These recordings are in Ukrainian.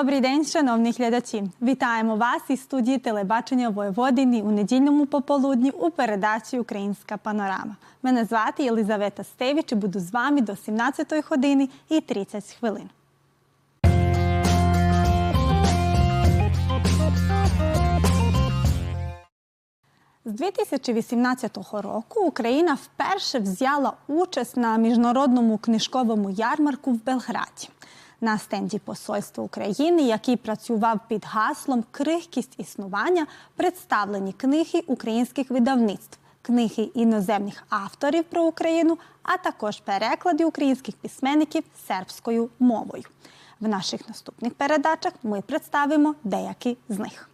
Добрий день, шановні глядачі! Вітаємо вас із студії телебачення Воєводині у недільному пополудні у передачі Українська панорама. Мене звати Єлизавета Стевич і буду з вами до 17 години і 30 хвилин. З 2018 року Україна вперше взяла участь на міжнародному книжковому ярмарку в Белграді. На стенді Посольства України, який працював під гаслом Крихкість існування, представлені книги українських видавництв, книги іноземних авторів про Україну, а також переклади українських письменників сербською мовою. В наших наступних передачах ми представимо деякі з них.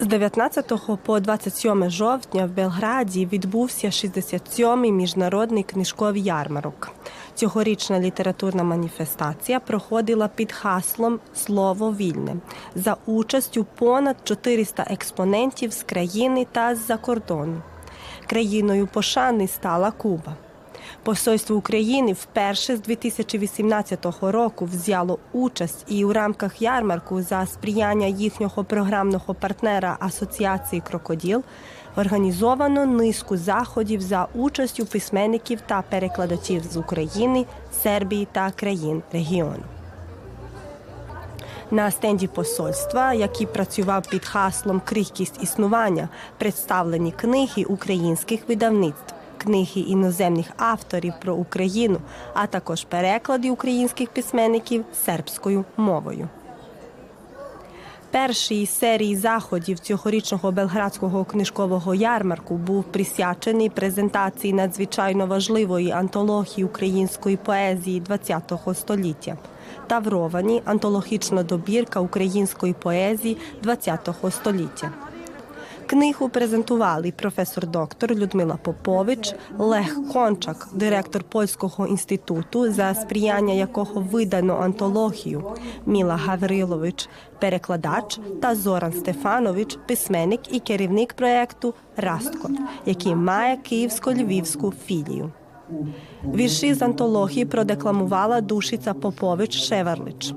З 19 по 27 жовтня в Белграді відбувся 67-й міжнародний книжковий ярмарок. Цьогорічна літературна маніфестація проходила під хаслом Слово вільне за участю понад 400 експонентів з країни та з-за кордону. Країною пошани стала Куба. Посольство України вперше з 2018 року взяло участь і у рамках ярмарку за сприяння їхнього програмного партнера Асоціації Крокоділ організовано низку заходів за участю письменників та перекладачів з України, Сербії та країн регіону. На стенді посольства, який працював під хаслом Крихкість існування, представлені книги українських видавництв книги іноземних авторів про Україну, а також переклади українських письменників сербською мовою. Перший із серії заходів цьогорічного белградського книжкового ярмарку був присвячений презентації надзвичайно важливої антології української поезії ХХ століття. Тавровані антологічна добірка української поезії ХХ століття. Книгу презентували професор доктор Людмила Попович, Лех Кончак, директор польського інституту, за сприяння якого видано антологію, Міла Гаврилович, перекладач та Зоран Стефанович, письменник і керівник проєкту Расткот, який має київсько-львівську філію. Вірші з антології продекламувала Душиця Попович Шеверлич.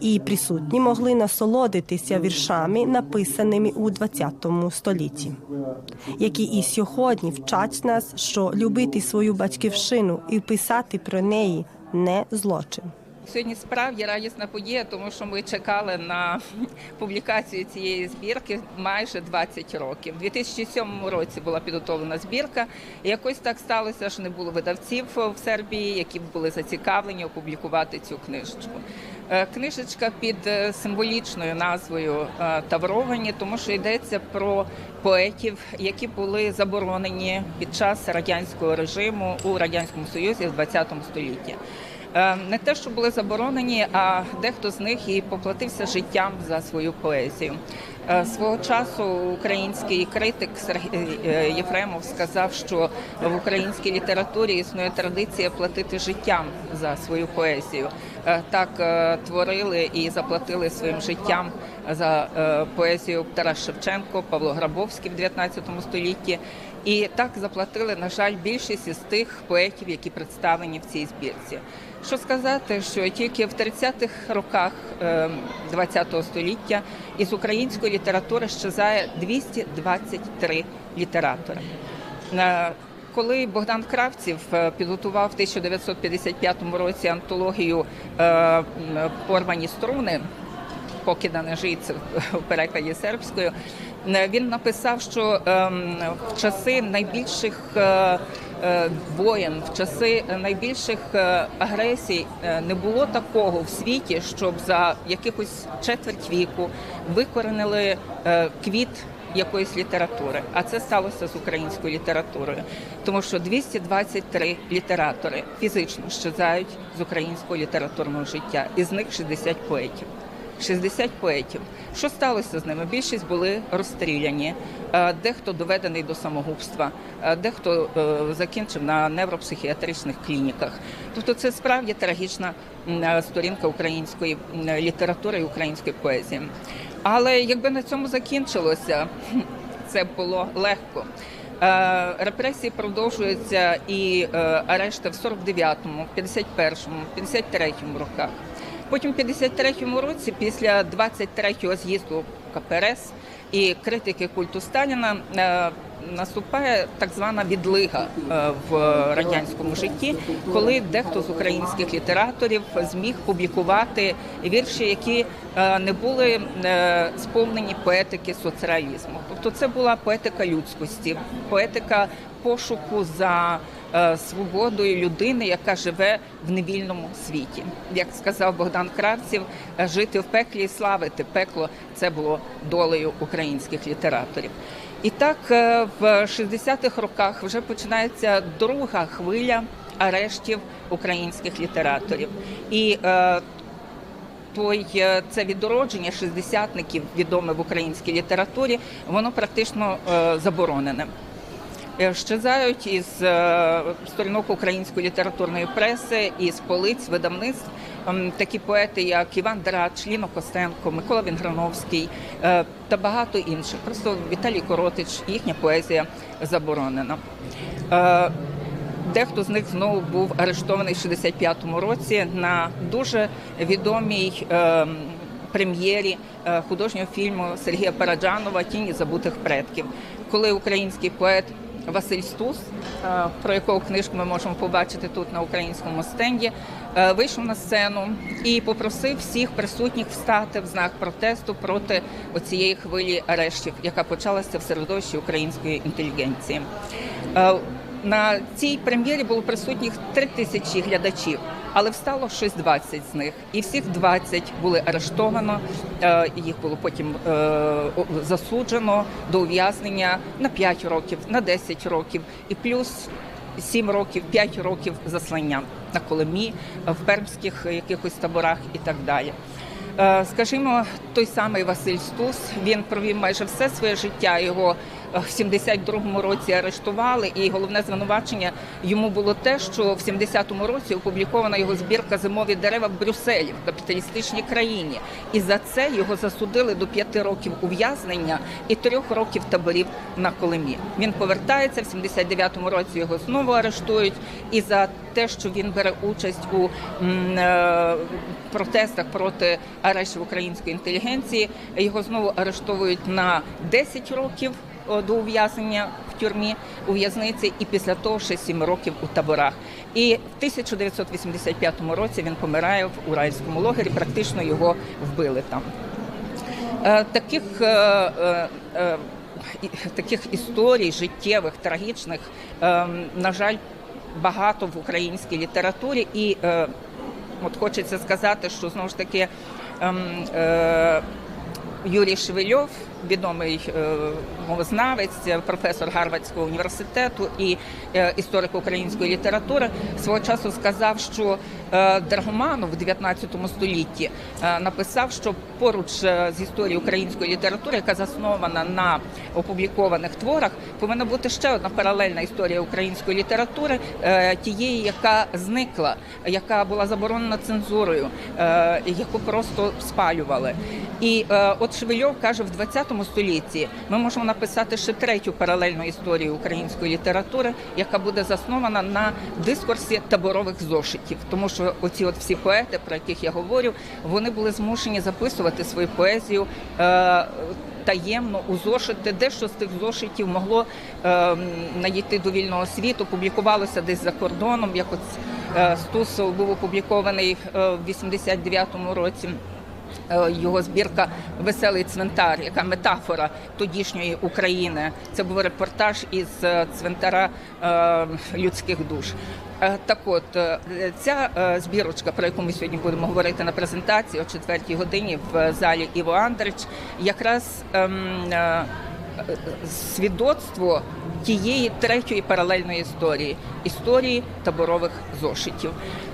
І присутні могли насолодитися віршами, написаними у ХХ столітті, які і сьогодні вчать нас, що любити свою батьківщину і писати про неї не злочин. Сьогодні справді радісна подія, тому що ми чекали на публікацію цієї збірки майже 20 років. У 2007 році була підготовлена збірка. і Якось так сталося, що не було видавців в Сербії, які були зацікавлені опублікувати цю книжечку. Книжечка під символічною назвою Тавровані, тому що йдеться про поетів, які були заборонені під час радянського режиму у радянському союзі в 20 столітті. Не те, що були заборонені, а дехто з них і поплатився життям за свою поезію. Свого часу український критик Сергій Єфремов сказав, що в українській літературі існує традиція платити життям за свою поезію. Так творили і заплатили своїм життям за поезію Тарас Шевченко, Павло Грабовський в 19 столітті. І так заплатили, на жаль, більшість із тих поетів, які представлені в цій збірці. Що сказати, що тільки в 30-х роках ХХ століття із української літератури щезає 223 літератори. Коли Богдан Кравців підготував в 1955 році антологію Порвані струни, покидане життя в перекладі сербською, він написав, що в часи найбільших воєн, в часи найбільших агресій не було такого в світі, щоб за якихось четверть віку викоренили квіт якоїсь літератури. А це сталося з українською літературою, тому що 223 літератори фізично щезають з українського літературного життя, із них 60 поетів. 60 поетів. Що сталося з ними? Більшість були розстріляні, дехто доведений до самогубства, дехто закінчив на невропсихіатричних клініках. Тобто, це справді трагічна сторінка української літератури і української поезії. Але якби на цьому закінчилося, це було легко. Репресії продовжуються і арешти в 49-му, 51-му, 53-му роках. Потім, в 53-му році, після 23-го з'їзду КПРС і критики культу Сталіна, е, наступає так звана відлига е, в радянському житті, коли дехто з українських літераторів зміг публікувати вірші, які е, не були е, сповнені поетики соцреалізму. Тобто, це була поетика людськості, поетика пошуку за свободою людини, яка живе в невільному світі. Як сказав Богдан Кравців, жити в пеклі і славити пекло це було долею українських літераторів. І так е, в 60-х роках вже починається друга хвиля арештів українських літераторів. І е, той е, це відродження шістдесятників, відоме в українській літературі, воно практично е, заборонене. Е, Щезають із сторінок української літературної преси, із полиць видавництв такі поети, як Іван Драч, Ліно Костенко, Микола Вінграновський е, та багато інших. Просто Віталій Коротич, їхня поезія заборонена. Е, Дехто з них знову був арештований в 65-му році на дуже відомій е, прем'єрі е, художнього фільму Сергія Параджанова Тіні забутих предків, коли український поет Василь Стус, е, про якого книжку ми можемо побачити тут на українському стенді, е, вийшов на сцену і попросив всіх присутніх встати в знак протесту проти оцієї хвилі арештів, яка почалася в середовищі української інтелігенції. Е, на цій прем'єрі було присутніх три тисячі глядачів, але встало щось 20 з них, і всіх 20 були арештовано. е, Їх було потім е, засуджено до ув'язнення на 5 років, на 10 років, і плюс 7 років, 5 років заслання на Колимі, в пермських якихось таборах і так далі. Е, Скажімо, той самий Василь Стус він провів майже все своє життя. Його е, в 72-му році арештували, і головне звинувачення йому було те, що в 70-му році опублікована його збірка Зимові дерева в Брюсселі в капіталістичній країні. І за це його засудили до 5 років ув'язнення і 3 років таборів на Колимі. Він повертається в 79-му році. Його знову арештують, і за те, що він бере участь у е, протестах проти арештів української інтелігенції. Його знову арештовують на 10 років до ув'язнення в тюрмі у в'язниці, і після того ще 7 років у таборах. І в 1985 році він помирає в уральському лагері. Практично його вбили там. Е, Таких, е, е, е, таких історій життєвих, трагічних, е, на жаль, багато в українській літературі, і е, от хочеться сказати, що знову ж таки ем, е, Юрій Шевельов, відомий е, мовознавець, професор Гарвардського університету і е, історик української літератури, свого часу сказав, що е, Драгоманов в 19 столітті написав, що поруч з історією української літератури, яка заснована на опублікованих творах, повинна бути ще одна паралельна історія української літератури, тієї, яка зникла, яка була заборонена цензурою, яку просто спалювали. І от Шевельов каже, в 20 столітті ми можемо написати ще третю паралельну історію української літератури, яка буде заснована на дискурсі таборових зошитів, тому що оці от всі поети, про яких я говорю, вони були змушені записувати свою поезію. Е, Таємно у зошити, дещо з тих зошитів могло е, надійти до вільного світу, публікувалося десь за кордоном. Як от е, Стусов був опублікований е, в 89-му році. Е, Його збірка Веселий цвинтар, яка метафора тодішньої України. Це був репортаж із е, цвинтара е, людських душ. Так от ця збірочка, про яку ми сьогодні будемо говорити на презентації о четвертій годині в залі Іво Андрич, якраз ем, свідоцтво тієї третьої паралельної історії історії таборових зошитів.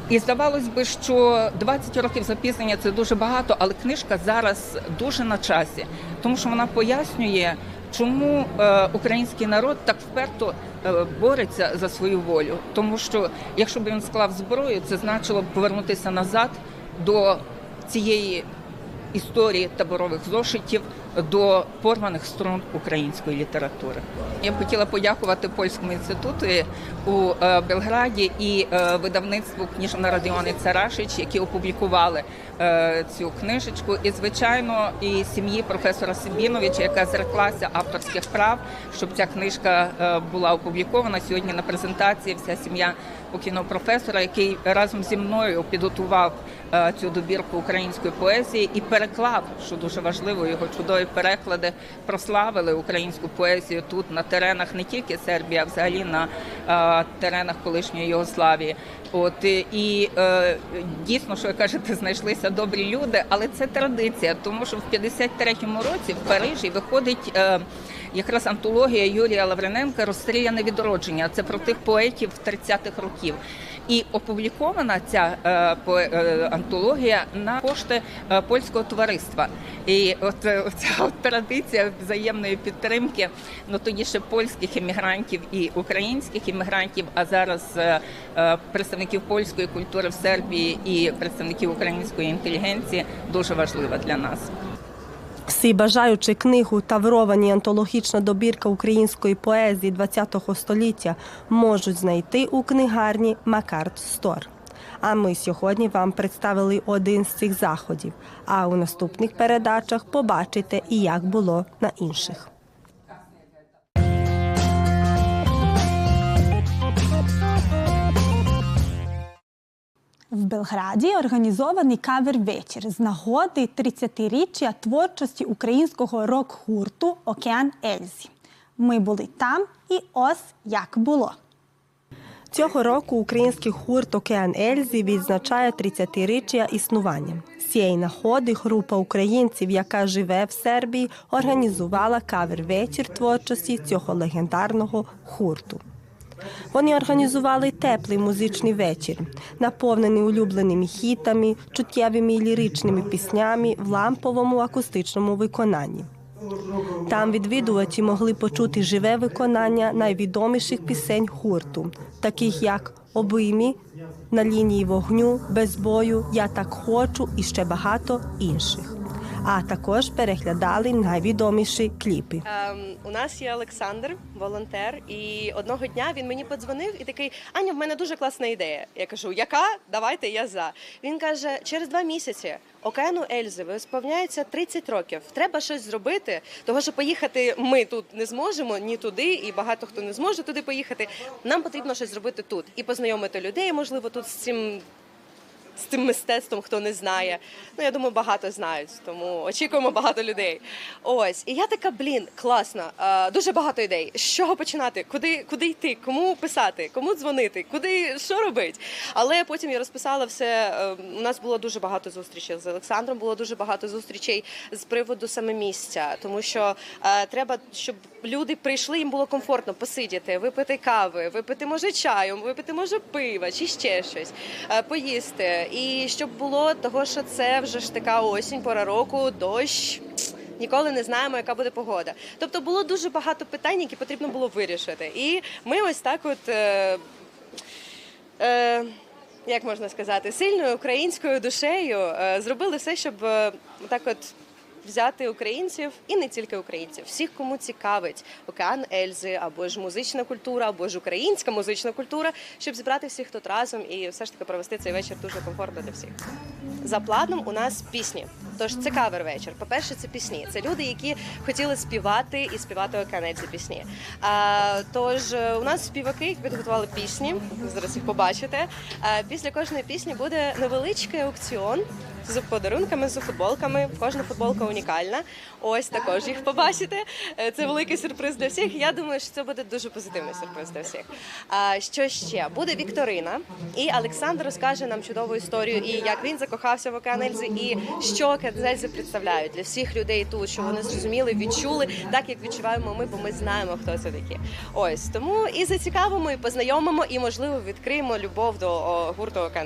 І здавалось би, що 20 років запізнення це дуже багато, але книжка зараз дуже на часі, тому що вона пояснює, чому е, український народ так вперто е, бореться за свою волю. Тому що якщо б він склав зброю, це значило б повернутися назад до цієї історії таборових зошитів до порваних струн української літератури. Я б хотіла подякувати польському інституту у е, Белграді і е, видавництву книжна Радіони Царашич, які опублікували е, цю книжечку. І звичайно, і сім'ї професора Сибіновича, яка зреклася авторських прав, щоб ця книжка була опублікована сьогодні на презентації. Вся сім'я покійного професора, який разом зі мною підготував цю добірку української поезії і переклав, що дуже важливо, його чудові переклади прославили українську поезію тут на теренах не тільки Сербії, а взагалі на е, теренах колишньої Югославії. От і- е, дійсно, що ви кажете, знайшлися добрі люди, але це традиція, тому що в 53-му році в Парижі виходить. Е, Якраз антологія Юрія Лаврененка Розстріляне відродження. Це про тих поетів 30-х років. І опублікована ця е, е, антологія на кошти е, польського товариства. І от ця традиція взаємної підтримки, ну тоді ще польських іммігрантів і українських іммігрантів, а зараз представників польської культури в Сербії і представників української інтелігенції дуже важлива для нас. Всі бажаючи книгу Тавровані антологічна добірка української поезії ХХ століття можуть знайти у книгарні Макарт Стор. А ми сьогодні вам представили один з цих заходів. А у наступних передачах побачите і як було на інших. В Белграді організований кавер-вечір з нагоди 30-річчя творчості українського рок-гурту Океан Ельзі. Ми були там, і ось як було. Цього року український гурт Океан Ельзі відзначає 30-річчя існування. З цієї нагоди група українців, яка живе в Сербії, організувала кавер-вечір творчості цього легендарного гурту. Вони організували теплий музичний вечір, наповнений улюбленими хітами, чуттєвими і ліричними піснями в ламповому акустичному виконанні. Там відвідувачі могли почути живе виконання найвідоміших пісень гурту, таких як Обіймі, на лінії вогню, без бою, Я так хочу і ще багато інших. А також переглядали найвідоміші кліпи. Ем, у нас є Олександр, волонтер, і одного дня він мені подзвонив і такий: Аня, в мене дуже класна ідея. Я кажу, яка? Давайте я за. Він каже: через два місяці океану Ельзи сповняється 30 років. Треба щось зробити, того що поїхати ми тут не зможемо ні туди, і багато хто не зможе туди поїхати. Нам потрібно щось зробити тут і познайомити людей, можливо, тут з цим з тим мистецтвом, хто не знає. Ну я думаю, багато знають, тому очікуємо багато людей. Ось, і я така, блін, класно, е, дуже багато ідей. З чого починати? Куди, куди йти? Кому писати? Кому дзвонити? Куди що робити? Але потім я розписала все. е, У нас було дуже багато зустрічей з Олександром. Було дуже багато зустрічей з приводу саме місця, тому що е, треба, щоб люди прийшли, їм було комфортно посидіти, випити кави, випити може чаю, випити може пива чи ще щось, е, поїсти. І щоб було того, що це вже ж така осінь, пора року, дощ. Ніколи не знаємо, яка буде погода. Тобто було дуже багато питань, які потрібно було вирішити. І ми ось так, от е, е, як можна сказати, сильною українською душею е, зробили все, щоб е, так от взяти українців і не тільки українців, всіх, кому цікавить океан Ельзи, або ж музична культура, або ж українська музична культура, щоб зібрати всіх тут разом і все ж таки провести цей вечір дуже комфортно для всіх. За планом у нас пісні. Тож це кавер вечір. По-перше, це пісні. Це люди, які хотіли співати і співати океанельці пісні. А, тож е, у нас співаки, підготували пісні. Зараз їх побачите. А, після кожної пісні буде невеличкий аукціон з подарунками, з футболками. Кожна футболка унікальна. Ось також їх побачите. Це великий сюрприз для всіх. Я думаю, що це буде дуже позитивний сюрприз для всіх. А що ще буде Вікторина, і Олександр розкаже нам чудову історію, і як він закохався в океан і що океан Ельзи представляють для всіх людей тут, що вони зрозуміли, відчули так, як відчуваємо ми, бо ми знаємо, хто це такі. Ось тому і зацікавимо, і познайомимо, і можливо відкриємо любов до гурту океан.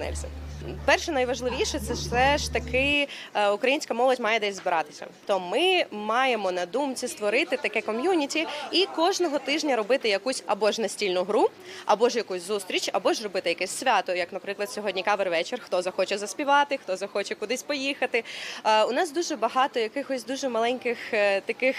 Перше найважливіше це все ж таки е, українська молодь має десь збиратися. То ми маємо на думці створити таке ком'юніті і кожного тижня робити якусь або ж настільну гру, або ж якусь зустріч, або ж робити якесь свято, як, наприклад, сьогодні кавер вечір. Хто захоче заспівати, хто захоче кудись поїхати. Е, У нас дуже багато якихось дуже маленьких е, таких.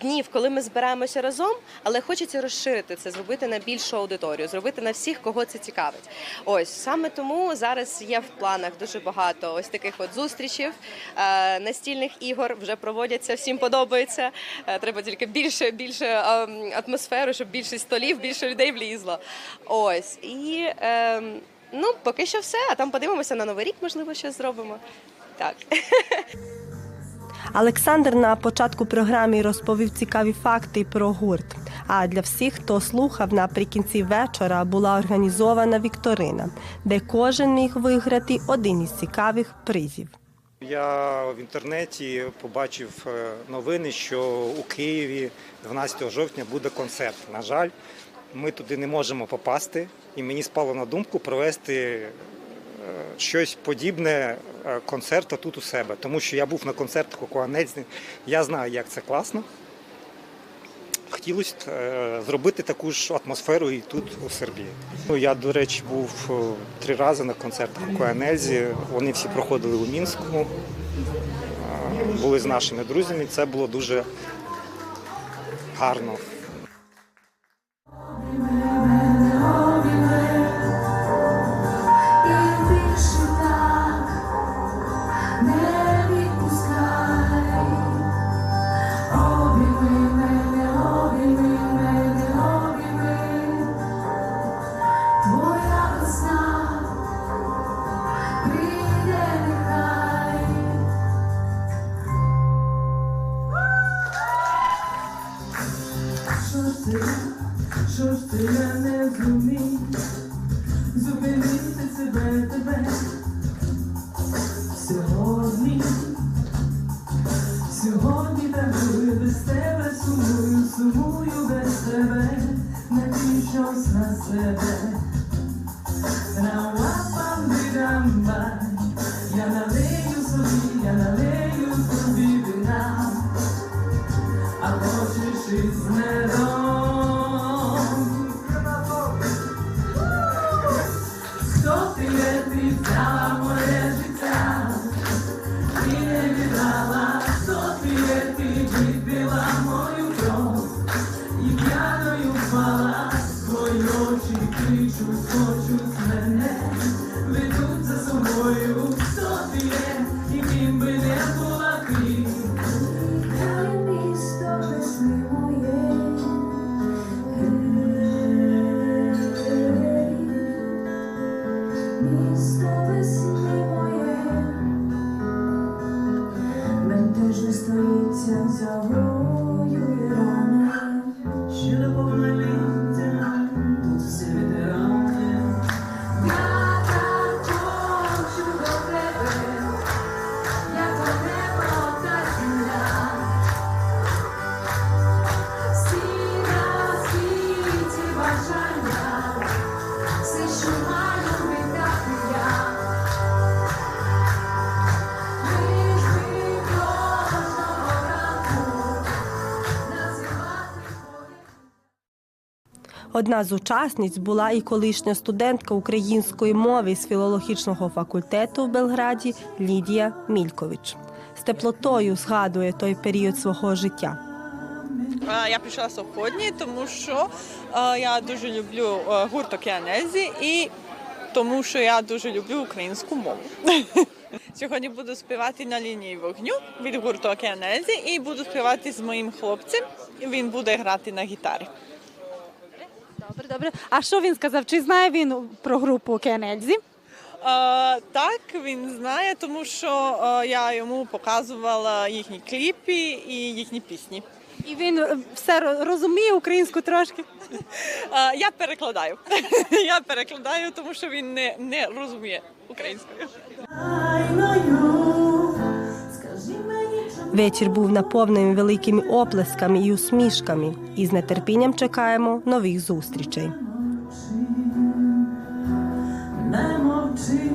Днів, коли ми збираємося разом, але хочеться розширити це, зробити на більшу аудиторію, зробити на всіх, кого це цікавить. Ось саме тому зараз є в планах дуже багато ось таких от зустрічів, е, настільних ігор вже проводяться, всім подобається. Е, Треба тільки більше, більше ем, атмосферу, щоб більше столів, більше людей влізло. Ось і ем, ну поки що все. А там подивимося на новий рік, можливо, щось зробимо. Так. Олександр на початку програми розповів цікаві факти про гурт. А для всіх, хто слухав, наприкінці вечора була організована вікторина, де кожен міг виграти один із цікавих призів. Я в інтернеті побачив е, новини, що у Києві 12 жовтня буде концерт. На жаль, ми туди не можемо попасти, і мені спало на думку провести щось подібне е, концерту тут у себе, тому що я був на концертах у Куанецьні, я знаю, як це класно. Хотілося е, зробити таку ж атмосферу і тут, у Сербії. Ну, я, до речі, був е, три рази на концертах у Куанельзі. Вони всі проходили у Мінську, були з нашими друзями. Це було дуже гарно. Не видала, что є, ти мою кровь, и п'яною впала, твої очі кличуть, хочуть Одна з учасниць була і колишня студентка української мови з філологічного факультету в Белграді Лідія Мількович. З теплотою згадує той період свого життя. Я прийшла сьогодні, тому що я дуже люблю гурт Океанезі і тому, що я дуже люблю українську мову. Сьогодні буду співати на лінії вогню від гурту Океанезі і буду співати з моїм хлопцем. Він буде грати на гітарі. Добре, добре. А що він сказав? Чи знає він про групу Кенельзі? Е, так, він знає, тому що е, я йому показувала їхні кліпи і їхні пісні. І він е, все ро- розуміє українську трошки. Е, я перекладаю. я перекладаю, тому що він не, не розуміє українською. Вечір був наповнений великими оплесками і усмішками, і з нетерпінням чекаємо нових зустрічей. Не мовчи,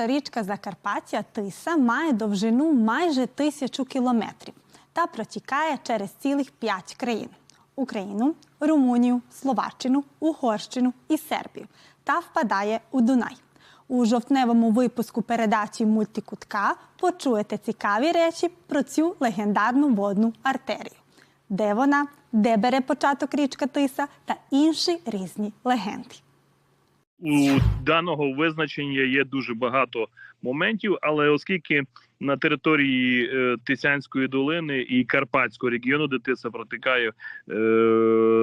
Найбільша річка Закарпаття Тиса має довжину майже тисячу кілометрів та протікає через цілих п'ять країн: Україну, Румунію, Словаччину, Угорщину і Сербію та впадає у Дунай. У жовтневому випуску передачі Мультикутка почуєте цікаві речі про цю легендарну водну артерію. Де вона, де бере початок річка Тиса та інші різні легенди. У даного визначення є дуже багато моментів, але оскільки на території е, Тисянської долини і Карпатського регіону, де Тиса протикає, е,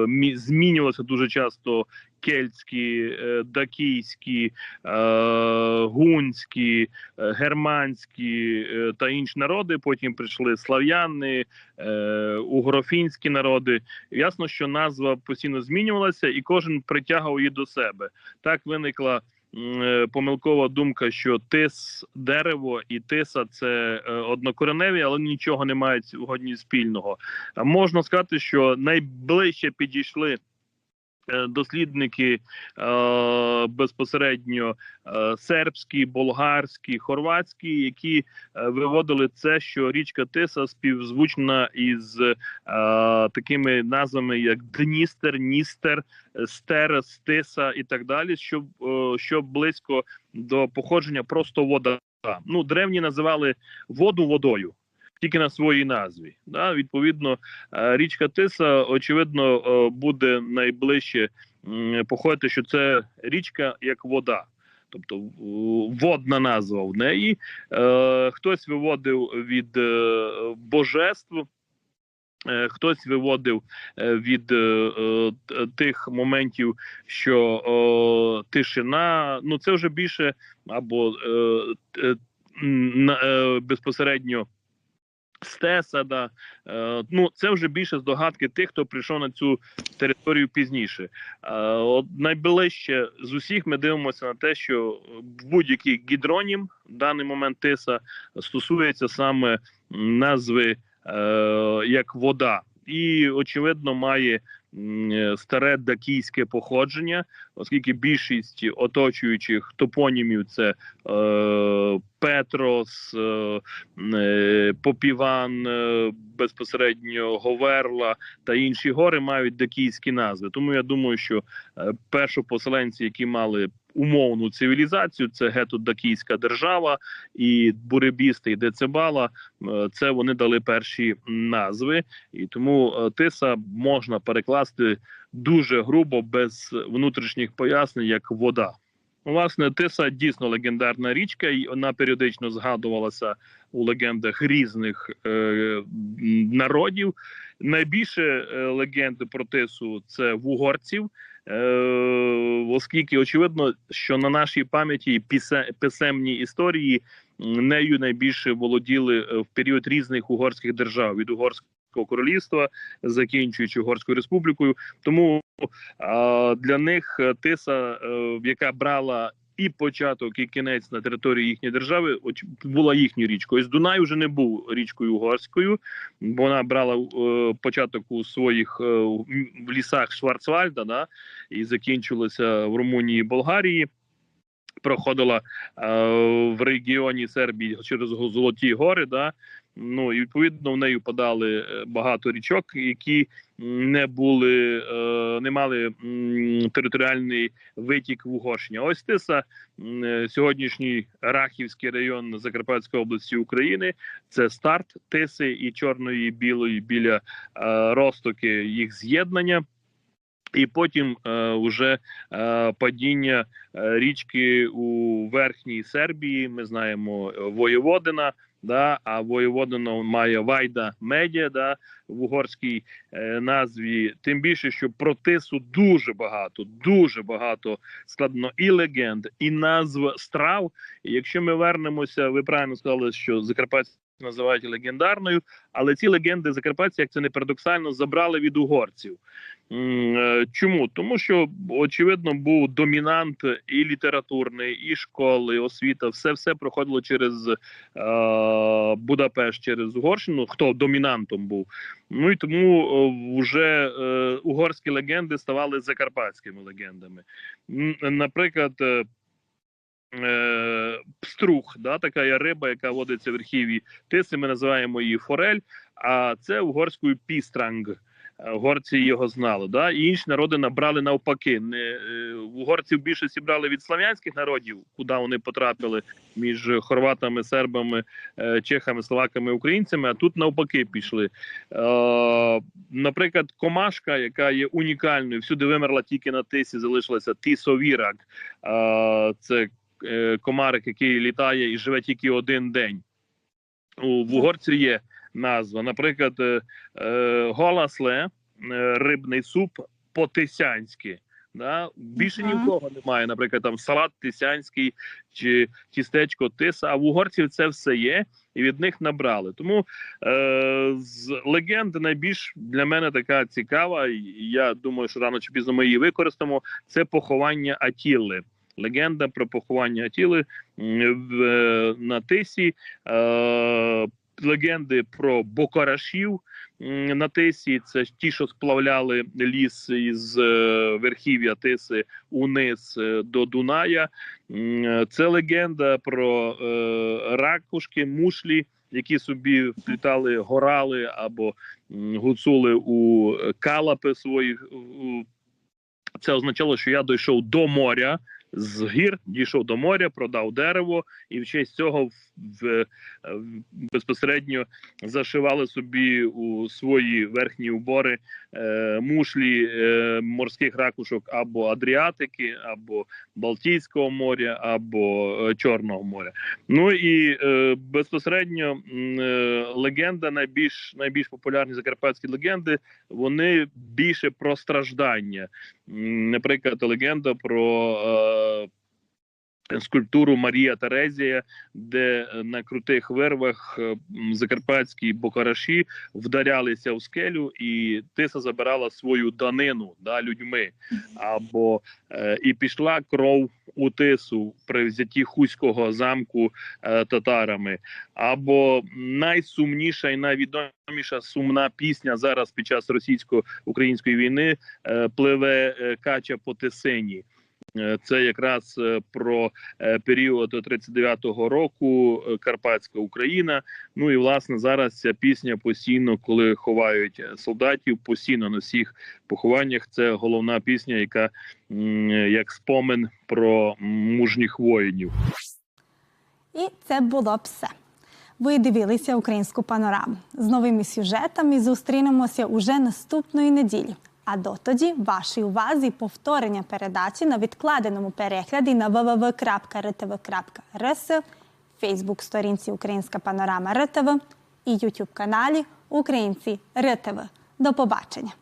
мі- змінювалося дуже часто кельтські, е, дакійські, гунські, германські та інші народи. Потім прийшли слав'яни, угрофінські народи. Ясно, що назва постійно змінювалася, і кожен притягував її до себе. Так виникла помилкова думка, що тис дерево і тиса це е, однокореневі, але нічого не мають сьогодні спільного. Можна сказати, що найближче підійшли. Е, Дослідники е, безпосередньо е, сербські, болгарські, хорватські, які виводили це, що річка Тиса співзвучна із такими назвами, як Дністер, Ністер, Стер, Стиса і так далі, що, е, що близько до походження просто вода. Ну, древні називали воду водою. Тільки на своїй назві. Да? Відповідно, е, річка Тиса, очевидно, е, буде найближче походити, що це річка як вода. Тобто водна назва в неї. Е, хтось виводив від е, божеств, е, хтось виводив е, від е, тих моментів, що е, тишина, ну це вже більше або е, е, безпосередньо. Стеса, да. Е, ну це вже більше здогадки тих, хто прийшов на цю територію пізніше. Е, от найближче з усіх ми дивимося на те, що будь-який гідронім в даний момент тиса стосується саме назви е, як вода, і очевидно має старе дакійське походження, оскільки більшість оточуючих топонімів це е, Петрос, е, е, Попіван, е, безпосередньо Говерла та інші гори мають дакійські назви. Тому я думаю, що е, першопоселенці, які мали умовну цивілізацію, це гето-дакійська держава і буребісти і Децибала. е, Це вони дали перші назви, і тому тиса можна перекласти дуже грубо без внутрішніх пояснень, як вода. Власне, Тиса дійсно легендарна річка, і вона періодично згадувалася у легендах різних е, народів. Найбільше е, легенди про Тису це в угорців, е, оскільки очевидно, що на нашій пам'яті і пісе, писемній історії нею найбільше володіли е, в період різних угорських держав від угорського королівства, закінчуючи угорською республікою. Тому для них е, тиса, е, яка брала і початок, і кінець на території їхньої держави була їхньою річкою. Ось Дунай вже не був річкою угорською, бо вона брала е, початок у своїх в лісах Шварцвальда, да, і закінчилася в Румунії і Болгарії. Проходила е, в регіоні Сербії через Золоті гори, да, Ну і відповідно в неї впадали е, багато річок, які не були, е, не мали територіальний витік в Угорщині. Ось Тиса, сьогоднішній Рахівський район Закарпатської області України. Це старт Тиси і чорної білої біля розтоки їх з'єднання. І потім е, вже е, падіння е, річки у верхній Сербії. Ми знаємо е, Воєводина, да, а Воєводино має Вайда Медіа да, в угорській е, назві. Тим більше, що про Тису дуже багато, дуже багато складно і легенд, і назв страв. І якщо ми вернемося, ви правильно сказали, що Закарпаття називають легендарною, але ці легенди закарпатці, як це не парадоксально, забрали від угорців. Е, Чому? Тому що очевидно був домінант і літературний, і школи, і освіта. Все все проходило через е, Будапешт, через Угорщину. Хто домінантом був? Ну і тому е, вже е, угорські легенди ставали закарпатськими легендами. Наприклад. Е, Пструх, да, така риба, яка водиться в архіві Тиси. Ми називаємо її форель, а це угорською пістранг. Е, Угорці його знали. Да? І інші народи набрали навпаки. Не, е, угорців більшості брали від слав'янських народів, куди вони потрапили між хорватами, сербами, чехами, словаками, українцями. А тут навпаки пішли. Е, наприклад, комашка, яка є унікальною, всюди вимерла тільки на тисі, залишилася тисовірак. Е, це комарик, який літає і живе тільки один день. У в угорців є назва. Наприклад, е, е, голасле, е, рибний суп по-тисянськи. Да? Більше ні в кого немає, наприклад, там салат тисянський чи тістечко тиса. А в угорців це все є, і від них набрали. Тому е, з легенд найбільш для мене така цікава, і я думаю, що рано чи пізно ми її використаємо. Це поховання Атіли. Легенда про поховання Атіли м, в, е, на тисі. Е, легенди про бокарашів на тисі. Це ті, що сплавляли ліс із е, верхів'я тиси униз до Дуная. Це легенда про ракушки, мушлі. Які собі вплітали горали або гуцули у калапи своїх. Це означало, що я дійшов до моря з гір, дійшов до моря, продав дерево, і в честь цього в, в, в безпосередньо зашивали собі у свої верхні убори е, мушлі е, морських ракушок або Адріатики, або Балтійського моря, або е, Чорного моря. Ну і е, безпосередньо е, легенда найбільш найбільш популярні закарпатські легенди. Вони більше про страждання. Наприклад, легенда про. Е, Скульптуру Марія Терезія, де е, на крутих вирвах е, закарпатські бокараші вдарялися в скелю, і тиса забирала свою данину да, людьми. Або е, і пішла кров у тису при взятті хуського замку е, татарами. Або найсумніша і найвідоміша сумна пісня зараз під час російсько-української війни е, пливе е, кача по тисині. Е, Це якраз е, про е, період 39-го року Карпатська Україна. Ну і власне зараз ця пісня постійно, коли ховають солдатів, постійно на всіх похованнях. Це головна пісня, яка як спомин про мужніх воїнів. І це було б все. Ви дивилися українську панораму. З новими сюжетами зустрінемося уже наступної неділі. А дотоді вашій увазі повторення передачі на відкладеному перегляді на www.rtv.rs, Фейсбук-сторінці Українська панорама РТВ і Ютуб каналі Українці РТВ. До побачення!